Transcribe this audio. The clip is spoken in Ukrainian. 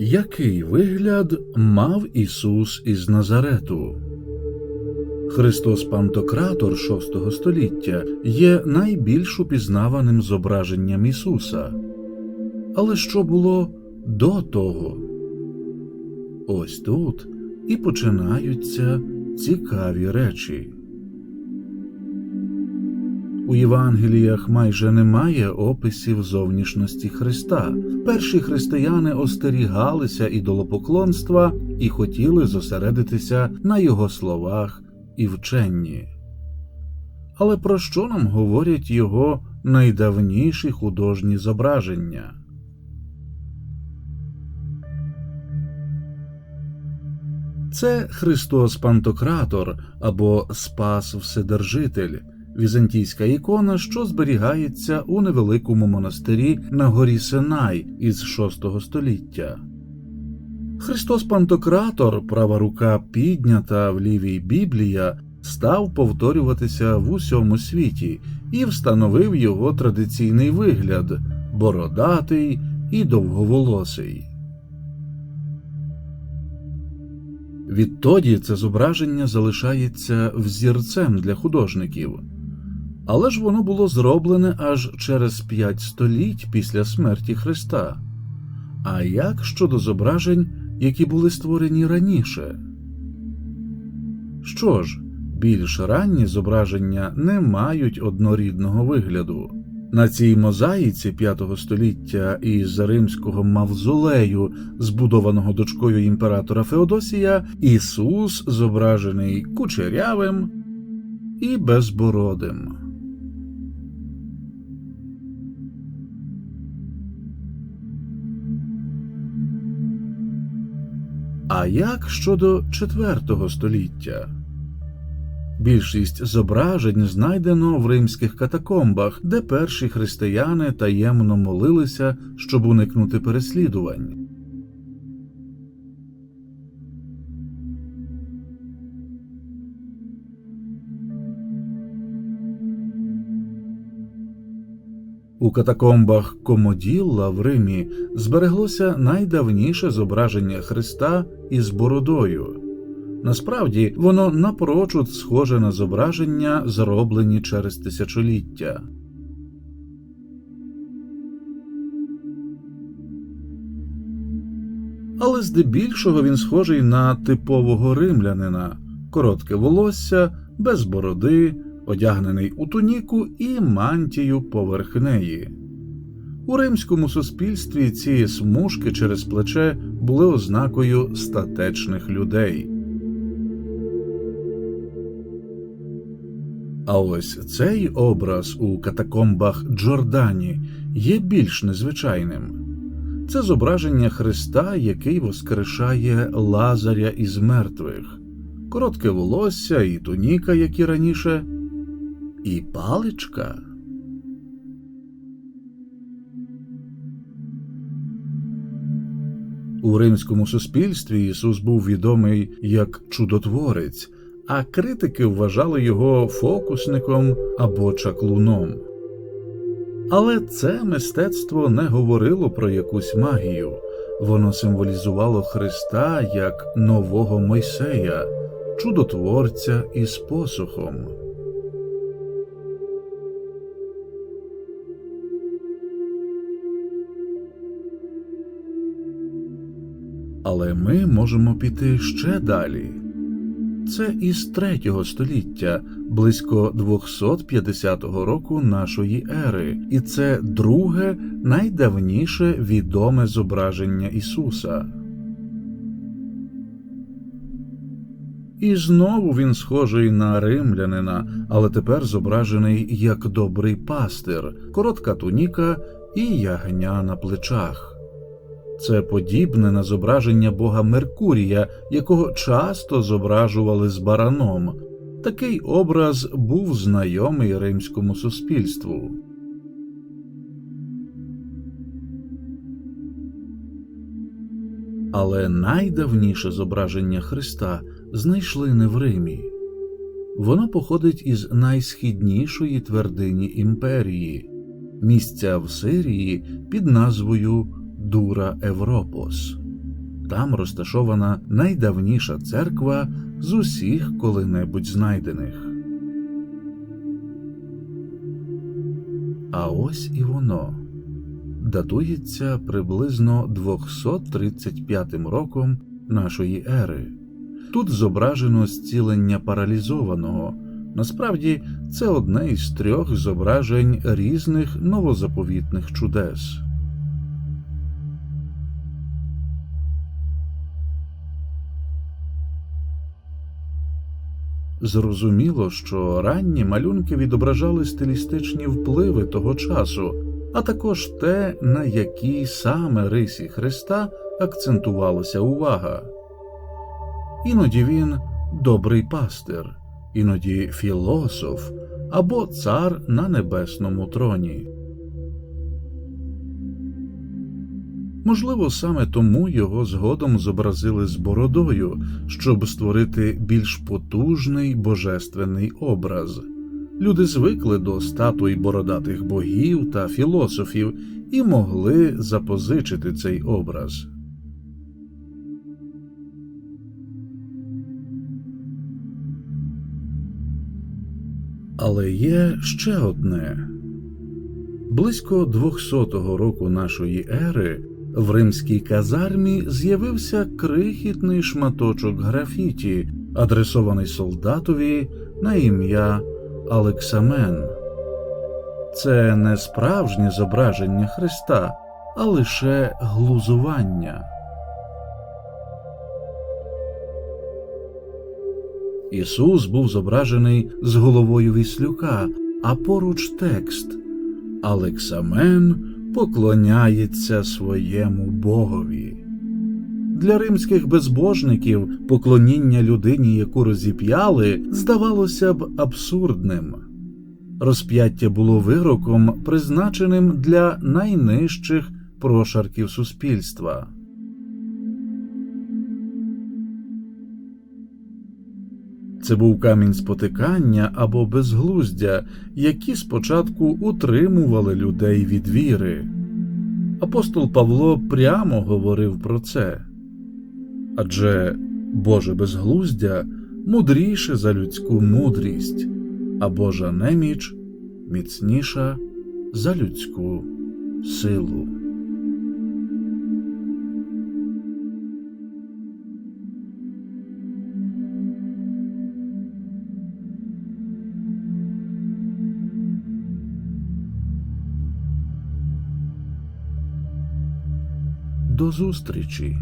Який вигляд мав Ісус із Назарету? Христос Пантократор VI століття є найбільш упізнаваним зображенням Ісуса. Але що було до того? Ось тут і починаються цікаві речі. У Євангеліях майже немає описів зовнішності Христа. Перші християни остерігалися ідолопоклонства і хотіли зосередитися на його словах і вченні. Але про що нам говорять його найдавніші художні зображення? Це Христос Пантократор або Спас Вседержитель, візантійська ікона, що зберігається у невеликому монастирі на горі Синай із VI століття. Христос Пантократор, права рука піднята в лівій Біблія, став повторюватися в усьому світі і встановив його традиційний вигляд бородатий і довговолосий. Відтоді це зображення залишається взірцем для художників, але ж воно було зроблене аж через п'ять століть після смерті Христа. А як щодо зображень, які були створені раніше? Що ж, більш ранні зображення не мають однорідного вигляду. На цій мозаїці V століття із римського мавзолею, збудованого дочкою імператора Феодосія, Ісус зображений кучерявим і безбородим. А як щодо IV століття? Більшість зображень знайдено в римських катакомбах, де перші християни таємно молилися, щоб уникнути переслідувань. У катакомбах Комоділла в Римі збереглося найдавніше зображення Христа із бородою. Насправді воно напрочуд схоже на зображення, зроблені через тисячоліття. Але здебільшого він схожий на типового римлянина коротке волосся, без бороди, одягнений у туніку і мантію поверх неї. У римському суспільстві ці смужки через плече були ознакою статечних людей. А ось цей образ у катакомбах Джордані є більш незвичайним. Це зображення Христа, який воскрешає Лазаря із мертвих, коротке волосся і туніка, як і раніше, і паличка. У римському суспільстві Ісус був відомий як чудотворець, а критики вважали його фокусником або чаклуном. Але це мистецтво не говорило про якусь магію, воно символізувало Христа як нового Мойсея, чудотворця із посухом. Але ми можемо піти ще далі. Це із третього століття, близько 250 року нашої ери, і це друге найдавніше відоме зображення Ісуса. І знову він схожий на римлянина, але тепер зображений як добрий пастир, коротка туніка і ягня на плечах. Це подібне на зображення бога Меркурія, якого часто зображували з бараном. Такий образ був знайомий римському суспільству. Але найдавніше зображення Христа знайшли не в Римі. Воно походить із найсхіднішої твердині імперії, місця в Сирії під назвою Дура Европос. там розташована найдавніша церква з усіх коли-небудь знайдених. А ось і воно датується приблизно 235 роком нашої ери. Тут зображено зцілення паралізованого. Насправді це одне із трьох зображень різних новозаповітних чудес. Зрозуміло, що ранні малюнки відображали стилістичні впливи того часу, а також те, на якій саме рисі Христа акцентувалася увага. Іноді він добрий пастир, іноді філософ або цар на небесному троні. Можливо, саме тому його згодом зобразили з бородою, щоб створити більш потужний божественний образ. Люди звикли до статуй бородатих богів та філософів і могли запозичити цей образ. Але є ще одне. Близько 200-го року нашої ери в римській казармі з'явився крихітний шматочок графіті, адресований солдатові на ім'я Алексамен. Це не справжнє зображення Христа, а лише глузування. Ісус був зображений з головою віслюка, а поруч текст Алексамен поклоняється своєму Богові. Для римських безбожників поклоніння людині, яку розіп'яли, здавалося б абсурдним. Розп'яття було вироком, призначеним для найнижчих прошарків суспільства. Це був камінь спотикання або безглуздя, які спочатку утримували людей від віри. Апостол Павло прямо говорив про це адже Боже безглуздя мудріше за людську мудрість, а Божа неміч міцніша за людську силу. До зустрічі!